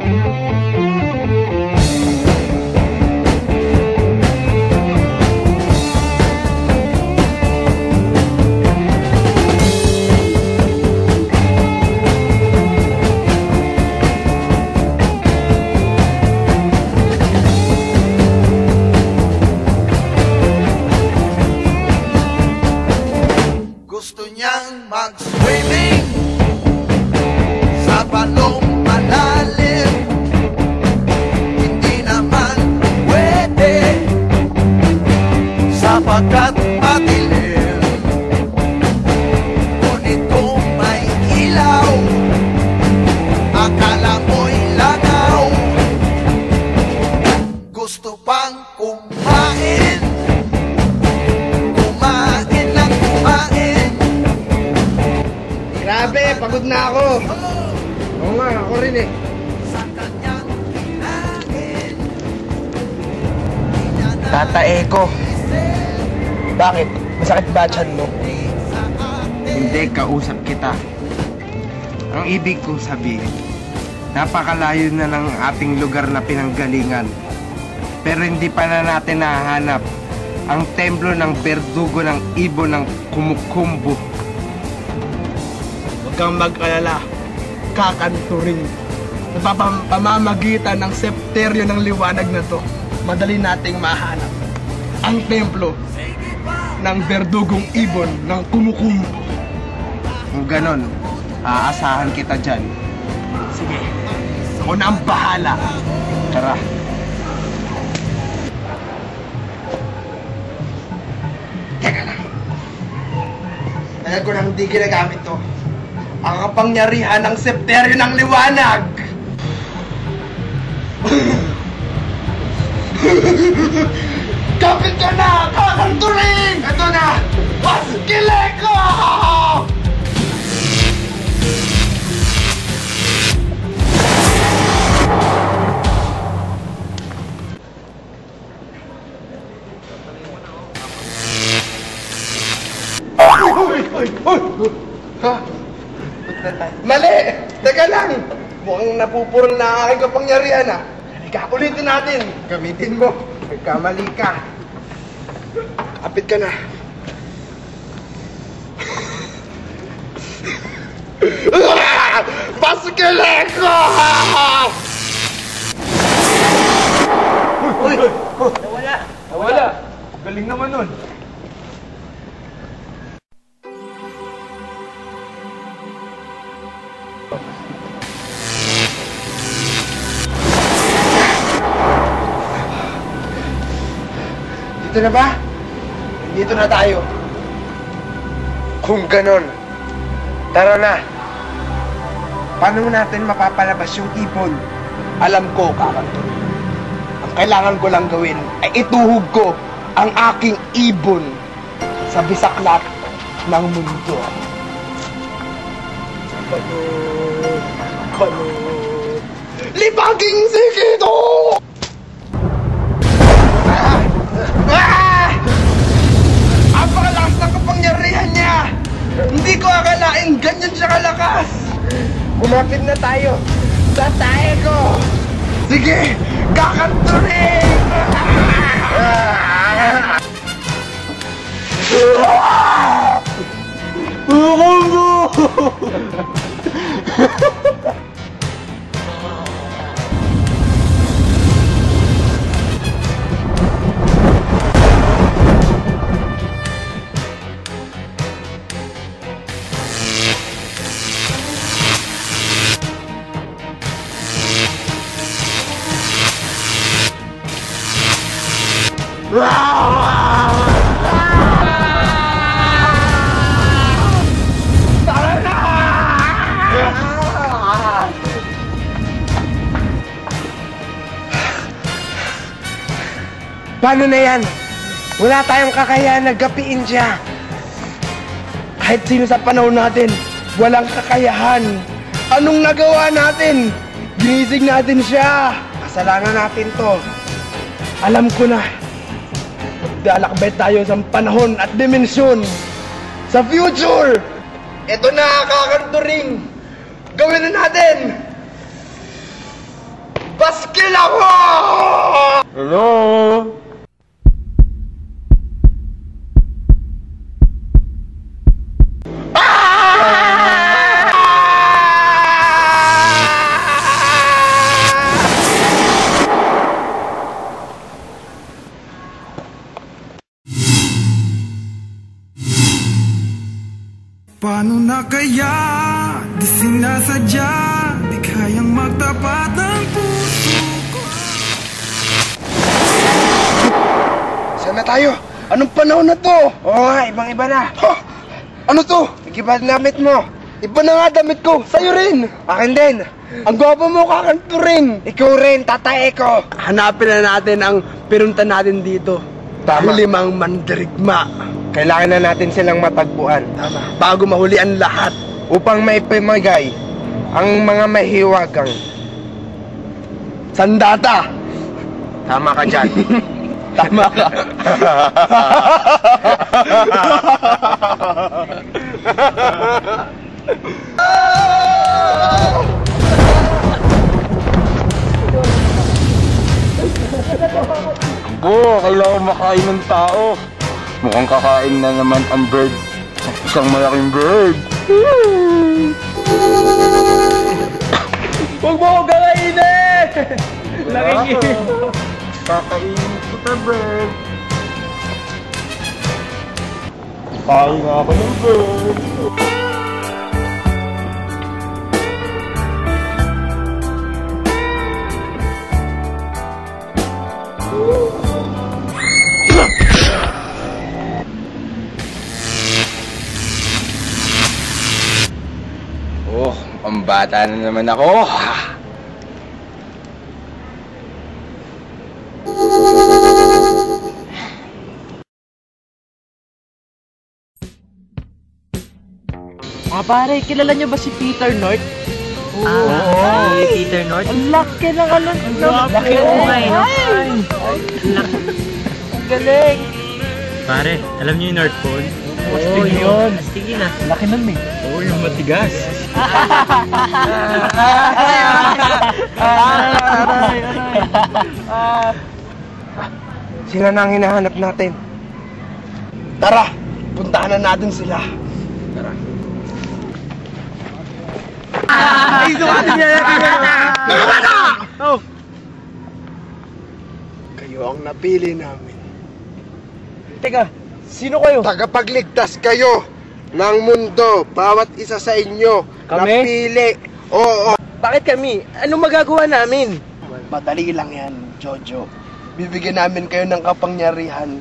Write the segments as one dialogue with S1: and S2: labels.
S1: Gusto Gusto pang kumain Kumain lang kumain
S2: Grabe, pagod na ako. Oo nga, ako rin eh. Tata Eko. Bakit? Masakit ba tiyan mo?
S3: Hindi, kausap kita. Ang ibig kong sabihin, napakalayo na ng ating lugar na pinanggalingan. Pero hindi pa na natin nahanap ang templo ng berdugo ng ibon ng kumukumbo.
S2: Huwag kang mag-alala. Kakanturing. Sa pam- pamamagitan ng septeryo ng liwanag na to, madali nating mahanap ang templo ng berdugong ibon ng kumukumbo.
S3: Kung ganon, aasahan kita dyan.
S2: Sige, ako na ang bahala.
S3: Tara.
S2: Alam ko nang hindi ginagamit to. Ang kapangyarihan ng septeryo ng liwanag. Kapit ka na! Kakanturing! Ha? Mali! Teka lang! Mukhang napupurol na aking kapangyarihan ah. Halika, ulitin natin. Gamitin mo. Nagkamali ka. Kapit ka na. Baskileko! Uy! Uy! Nawala! Nawala! Galing naman nun. Dito na ba? Dito na tayo.
S3: Kung ganon, tara na. Paano natin mapapalabas yung ibon?
S2: Alam ko, kakanto. Ang kailangan ko lang gawin ay ituhog ko ang aking ibon sa bisaklat ng mundo. Balot, balot, libaging sikido! Hindi ko akalain ganyan siya kalakas! Umapit na tayo sa tayo ko! Sige! Kakanturin!
S3: Paano na yan? Wala tayong kakayahan na gapiin siya.
S2: Kahit sino sa panahon natin, walang kakayahan. Anong nagawa natin? Ginising natin siya. Kasalanan natin to. Alam ko na. Magdalakbay tayo sa panahon at dimensyon. Sa future! Ito na, kakanturing! Gawin na natin! Basket ako!
S4: Paano na kaya? Di sinasadya Di kayang magtapat ng puso ko
S2: Saan na tayo? Anong panahon na to?
S3: Oo nga, ibang-iba na.
S2: Ha? Ano to?
S3: Iba ang damit mo.
S2: Iba na nga damit ko. Sa'yo rin.
S3: Akin din.
S2: Ang gwapo mo, kakanto rin.
S3: Ikaw rin, tatae ko.
S2: Hanapin na natin ang pinunta natin dito.
S3: Tama.
S2: Ang limang mandirigma.
S3: Kailangan na natin silang matagpuan.
S2: Tama. Bago mahuli ang lahat.
S3: Upang maipamagay ang mga mahiwagang.
S2: Sandata.
S3: Tama ka dyan.
S2: Tama ka.
S5: Oo, kailangan makain ng tao. Mukhang kakain na naman ang bird. Isang malaking bird.
S2: Huwag mo ko galainin! Nakikita.
S5: Kakainin kita, bird. Kain ako ng bird. Ang bata na naman ako.
S6: Mga pare, kilala niyo ba si Peter North?
S7: Ah, si Peter North.
S6: Ang laki ng ano. Ang
S7: laki, oo eh, no?
S6: Ang galing.
S7: Pare, alam niyo yung North Pole?
S6: Oo, yun.
S7: Sige na.
S6: Laki nun eh.
S7: Oo, yung matigas.
S3: Sila na ang hinahanap natin.
S2: Tara, puntahan na natin sila. Kayo ang napili namin.
S6: Teka, sino kayo?
S3: Tagapagligtas kayo ng mundo. Bawat isa sa inyo.
S6: Kami?
S3: Napili. Oo.
S6: Bakit kami? Anong magagawa namin?
S2: Madali lang yan, Jojo. Bibigyan namin kayo ng kapangyarihan.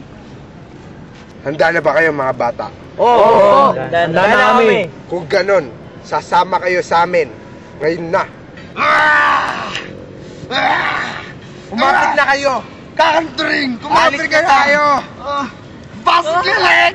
S3: Handa na ba kayo mga bata?
S6: Oo, oo. Handa na kami.
S3: Kung ganon, sasama kayo sa amin. Ngayon na. Umapit na kayo.
S2: Kakantring!
S3: Kumapit na tayo.
S2: Basket!